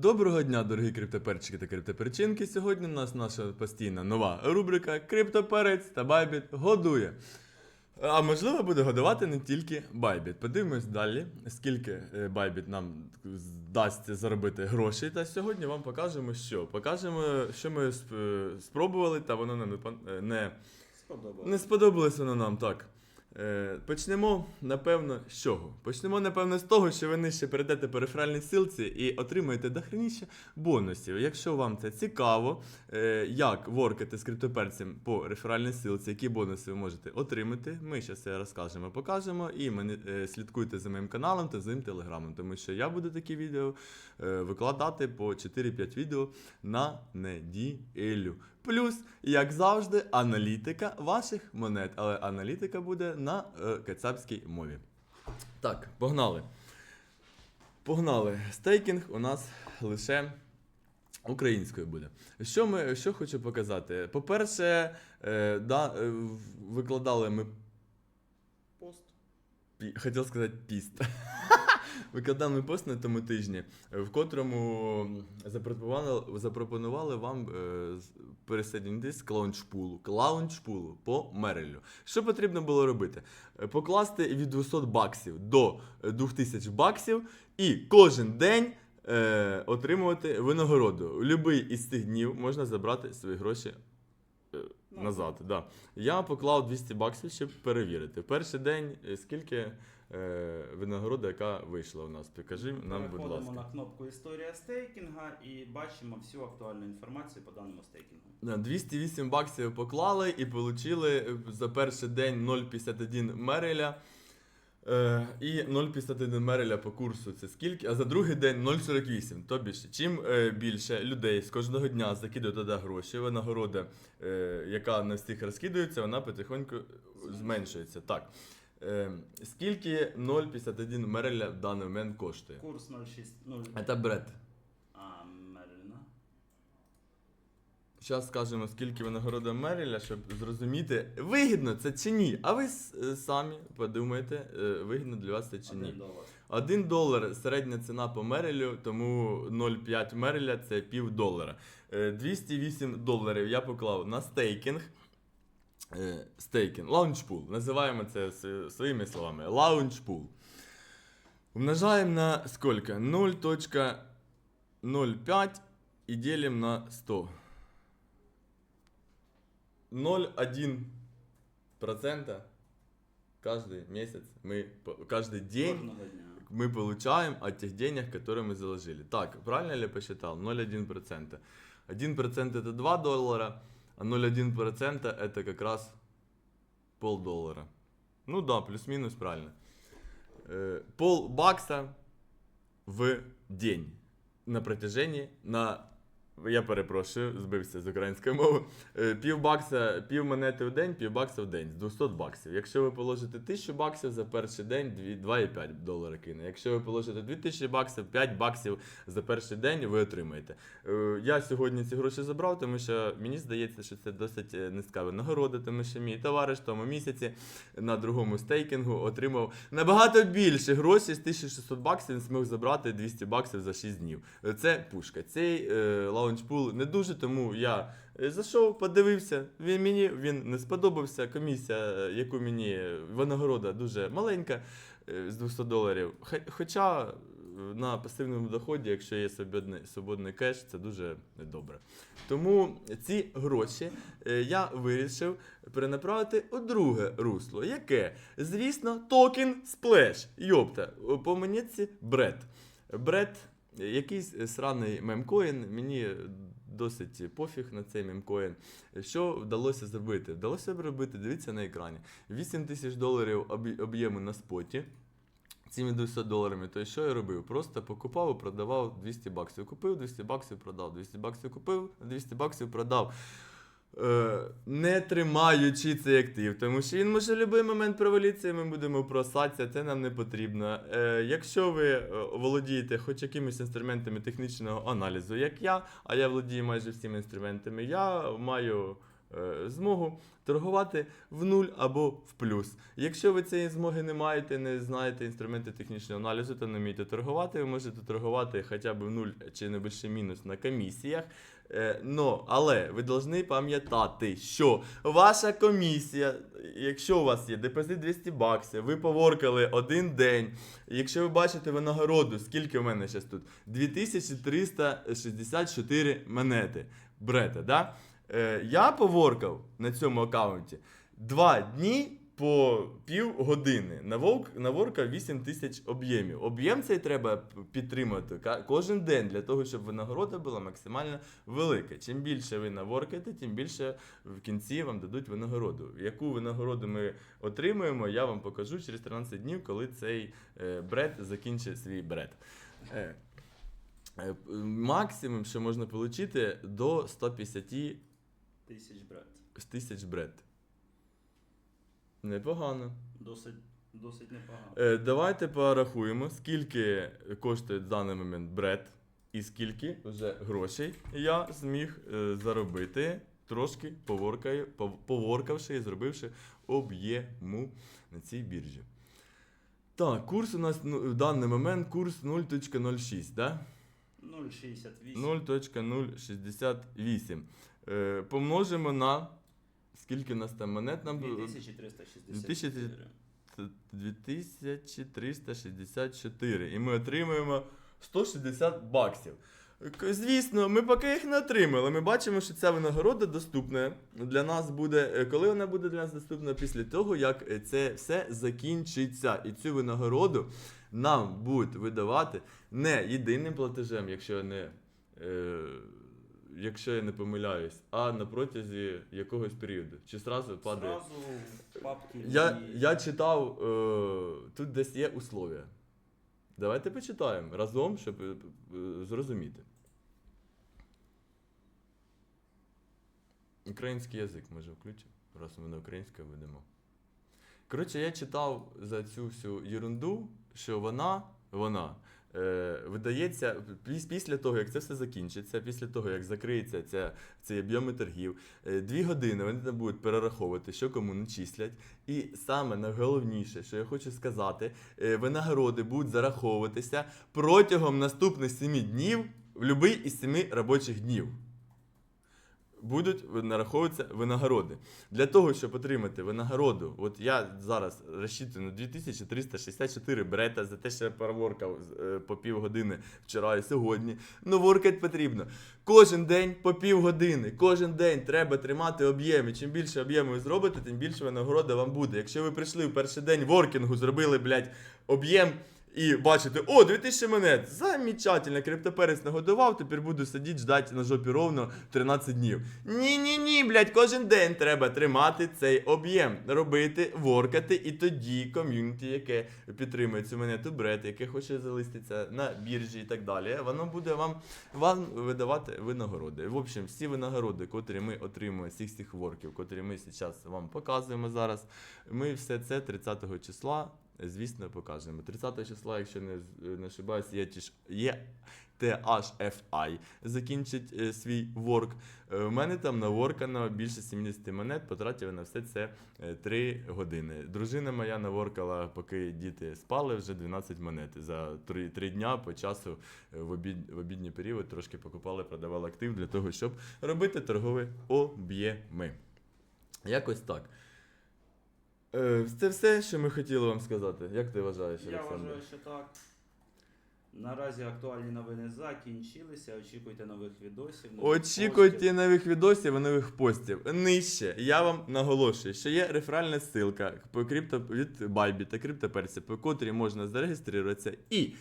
Доброго дня, дорогі криптоперчики та криптоперчинки. Сьогодні у нас наша постійна нова рубрика Криптоперець та Байбіт годує. А можливо, буде годувати не тільки Байбіт. Подивимось далі, скільки е, Байбіт нам дасть заробити грошей. Та сьогодні вам покажемо, що. Покажемо, що ми е, спробували, та воно нам не, е, не не сподобалось воно нам, так. Е, почнемо, напевно, з чого? Почнемо, напевно, з того, що ви нижче перейдете по реферальній ссылці і отримаєте дохреніще бонусів. Якщо вам це цікаво, е, як воркати з криптоперцем по реферальній ссылці, які бонуси ви можете отримати, ми зараз це розкажемо, покажемо. І е, слідкуйте за моїм каналом та за моїм телеграмом, тому що я буду такі відео викладати по 4-5 відео на неділю. Плюс, як завжди, аналітика ваших монет, але аналітика буде на е, кацапській мові. Так, погнали. Погнали. Стейкінг у нас лише українською буде. Що, ми, що хочу показати? По-перше, е, да, е, викладали ми Пост. Пі- Хотів сказати піст. Викладали ми пост на тому тижні, в котрому запропонували, запропонували вам е, з- пересадитись к лаунчпулу, по Мерелю. Що потрібно було робити? Е, Покласти від 200 баксів до е, 2000 баксів і кожен день е, отримувати винагороду. У будь-який із цих днів можна забрати свої гроші е, назад. Да. Я поклав 200 баксів, щоб перевірити. Перший день е, скільки е, винагорода, яка вийшла у нас. Покажи нам, будь Переходимо на кнопку Історія стейкінга і бачимо всю актуальну інформацію по даному стейкінгу. 208 баксів поклали і отримали за перший день 0,51 мереля. Е, і 0,51 мереля по курсу це скільки, а за другий день 0,48. Тобі ж, чим е, більше людей з кожного дня закидують туди гроші, винагорода, е, яка на всіх розкидується, вона потихоньку зменшується. Так. Е, скільки 0,51 мереля в даний момент коштує? Курс 0,60. Це бред. А, Мерліна. Зараз скажемо, скільки винагорода Меріля, щоб зрозуміти, вигідно це чи ні. А ви е, самі подумайте, е, вигідно для вас це чи ні. Один долар. Один долар середня ціна по Мерелю, тому 0,5 Мереля це пів долара. Е, 208 доларів я поклав на стейкінг. Е, Стейкінг, лаунчпул. Називаємо це с- своїми словами. Лаунчпул. Умножаємо на скільки? 0.05 і ділимо на 100. 0,1% каждый месяц мы, по- каждый день Кожного дня. мы получаем от тех денег, которые мы заложили. Так, правильно ли я посчитал? 0,1%. 1% это 2 доллара, а 0,1% это как раз полдоллара. Ну да, плюс-минус правильно. Э, Пол бакса в день на протяжении на. Я перепрошую, збився з української мови. Е, Пів бакса, пів монети в день, пів бакса в день з 200 баксів. Якщо ви положите 1000 баксів за перший день, 2,5 долара кине. Якщо ви положите 2000 баксів, 5 баксів за перший день ви отримаєте. Е, Я сьогодні ці гроші забрав, тому що мені здається, що це досить е, низька винагорода, тому що мій товариш в тому місяці на другому стейкінгу отримав набагато більше грошей з 1600 баксів. Він змог забрати 200 баксів за 6 днів. Це пушка. Цей лаунчпул не дуже, тому я е, зайшов, подивився. Він мені він не сподобався. Комісія, е, яку мені е, винагорода дуже маленька з 200 доларів. Хоча на пасивному доході, якщо є свободний, кеш, це дуже добре. Тому ці гроші я вирішив перенаправити у друге русло. Яке? Звісно, токен сплеш. Йопта, по монетці бред. Бред, якийсь сраний мемкоін, мені досить пофіг на цей мемкоін. Що вдалося зробити? Вдалося зробити, дивіться на екрані. 8 тисяч доларів об'єму на споті. Цими 200 доларами, то що я робив? Просто покупав і продавав 200 баксів. Купив 200 баксів, продав, 200 баксів купив, 200 баксів продав. Е, не тримаючи цей актив, тому що він може в будь-який момент провалитися, і ми будемо просатися, це нам не потрібно. Е, якщо ви е, володієте хоч якимись інструментами технічного аналізу, як я, а я володію майже всіми інструментами, я маю змогу торгувати в нуль або в плюс. Якщо ви цієї змоги не маєте, не знаєте інструменти технічного аналізу та не вмієте торгувати, ви можете торгувати хоча б в нуль чи не більше мінус на комісіях. Е, но, але ви повинні пам'ятати, що ваша комісія, якщо у вас є депозит 200 баксів, ви поворкали один день. Якщо ви бачите винагороду, скільки у мене зараз тут? 2364 монети. Брете, да? Е, я поворкав на цьому аккаунті 2 дні по пів години. Наворкав 8 тисяч об'ємів. Об'єм цей треба підтримати кожен день для того, щоб винагорода була максимально велика. Чим більше ви наворкаєте, тим більше в кінці вам дадуть винагороду. Яку винагороду ми отримуємо, я вам покажу через 13 днів, коли цей е, бред закінчить свій бред. Е, максимум, що можна отримати, до 150 Тисяч брат. тисяч бред. Непогано. Досить, досить непогано. Е, давайте порахуємо, скільки коштує в даний момент бред, і скільки вже грошей я зміг е, заробити, трошки поворкаю, пов- поворкавши і зробивши об'єму на цій біржі. Так, курс у нас ну, в даний момент курс 0.06, да? 0,68. 0.068. Е, помножимо на. Скільки у нас там монет нам було? 2364. 2364. І ми отримуємо 160 баксів. Звісно, ми поки їх не отримали. Ми бачимо, що ця винагорода доступна для нас буде. е, Коли вона буде для нас доступна після того, як е, це все закінчиться. І цю винагороду нам будуть видавати не єдиним платежем, якщо не. Е, Якщо я не помиляюсь, а на протязі якогось періоду. Чи зразу падає? Зразу папки. Я, і- я читав, е, тут десь є условия. Давайте почитаємо разом, щоб е, е, зрозуміти. Український язик може включимо, раз ми на українською ведемо. Коротше, я читав за цю всю ерунду, що вона, вона видається піс- після того, як це все закінчиться, після того, як закриється ця, ці об'єми торгів, е, дві години вони там будуть перераховувати, що кому начислять. І саме найголовніше, що я хочу сказати, е, винагороди будуть зараховуватися протягом наступних 7 днів в будь-який із 7 робочих днів. Будуть нараховуватися винагороди. Для того, щоб отримати винагороду, от я зараз розчитую на 2364 брета за те, що я переворкав е, по півгодини вчора і сьогодні. Ну, воркать потрібно. Кожен день по півгодини, кожен день треба тримати об'єми. Чим більше об'ємів ви зробите, тим більше винагорода вам буде. Якщо ви прийшли в перший день воркінгу, зробили, блядь, об'єм. І бачите, о, 2000 монет, замечательно, криптоперець нагодував, тепер буду сидіти, ждати на жопі ровно 13 днів. Ні-ні-ні, блядь, кожен день треба тримати цей об'єм, робити, воркати, і тоді ком'юніті, яке підтримує цю монету бред, яке хоче залиститися на біржі і так далі, воно буде вам, вам видавати винагороди. В общем, всі винагороди, котрі ми отримуємо з цих цих ворків, котрі ми зараз вам показуємо зараз, ми все це 30 числа звісно, покажемо. 30 числа, якщо не, не ошибаюсь, є, є THFI закінчить е, свій ворк. Е, У мене там наворкано більше 70 монет, потратив на все це 3 години. Дружина моя наворкала, поки діти спали, вже 12 монет. За 3, 3 дня по часу е, в, обід, в обідній період трошки покупали, продавали актив для того, щоб робити торгові об'єми. Якось так. Е, Це все, що ми хотіли вам сказати. Як ти вважаєш, Я Олександр? вважаю, що так. Наразі актуальні новини закінчилися. Очікуйте нових відосів. нових Очікуйте постів. нових відосів і нових постів. Нижче я вам наголошую, що є реферальна ссылка по крипто від Bybit та криптоперсі, по котрій можна зареєструватися і.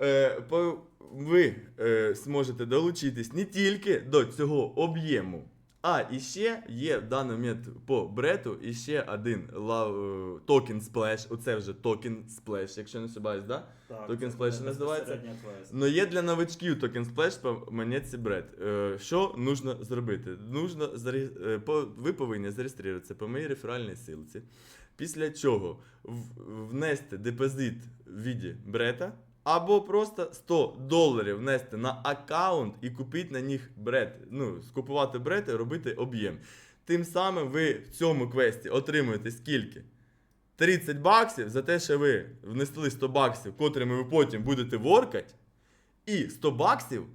Е, по, ви е, зможете долучитись не тільки до цього об'єму, а іще є в даний момент по брету іще один лав, е, токен сплеш. Оце вже токен сплеш, якщо не ошибаюсь, да? Так, Токен буде називається? квест. Ну є для новачків токен сплеш по монетці бред. Е, що нужно зробити? Нужно е, ви повинні зареєструватися по моїй реферальній силці. Після чого внести депозит в віді брета, або просто 100 доларів внести на аккаунт і купити на них бред. Ну, скупувати бред і робити об'єм. Тим самим ви в цьому квесті отримуєте скільки? 30 баксів за те, що ви внесли 100 баксів, котрими ви потім будете воркати, і 100 баксів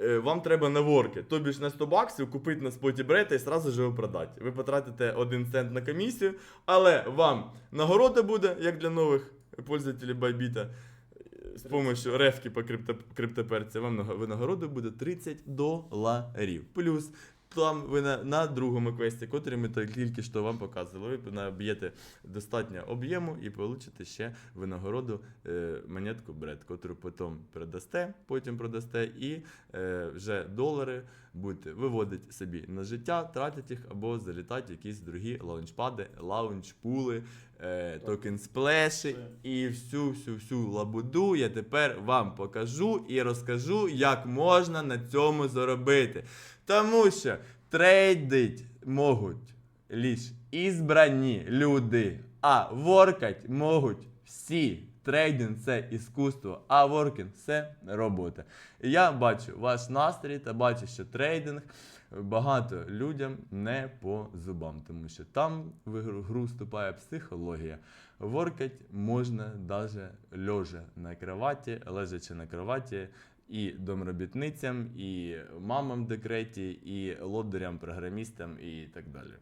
е, вам треба на ворки. Тобі ж на 100 баксів купити на споті брета і сразу ж його продати. Ви потратите 1 цент на комісію, але вам нагорода буде, як для нових пользователів Байбіта, з допомогою рефки по крипто, криптоперці, вам винагорода буде 30 доларів. Плюс там ви на, на другому квесті, котрий ми так тільки що вам показували, ви наб'єте достатньо об'єму і получите ще винагороду е, монетку бред, котру потім продасте, потім продасте, і е, вже долари будете виводити собі на життя, тратити їх або залітати в якісь другі лаунчпади, лаунчпули, е, токен сплеші і всю всю всю лабуду я тепер вам покажу і розкажу, як можна на цьому заробити. Тому що трейдить можуть лише ізбрані люди, а воркать можуть всі. Трейдинг це іскусство, а воркінг це робота. І я бачу ваш настрій та бачу, що трейдинг багато людям не по зубам, тому що там в гру- вступає психологія. Воркать можна навіть лежа на кроваті, лежачи на кроваті, і домробітницям, і мамам в декреті, і лодерям, програмістам, і так далі.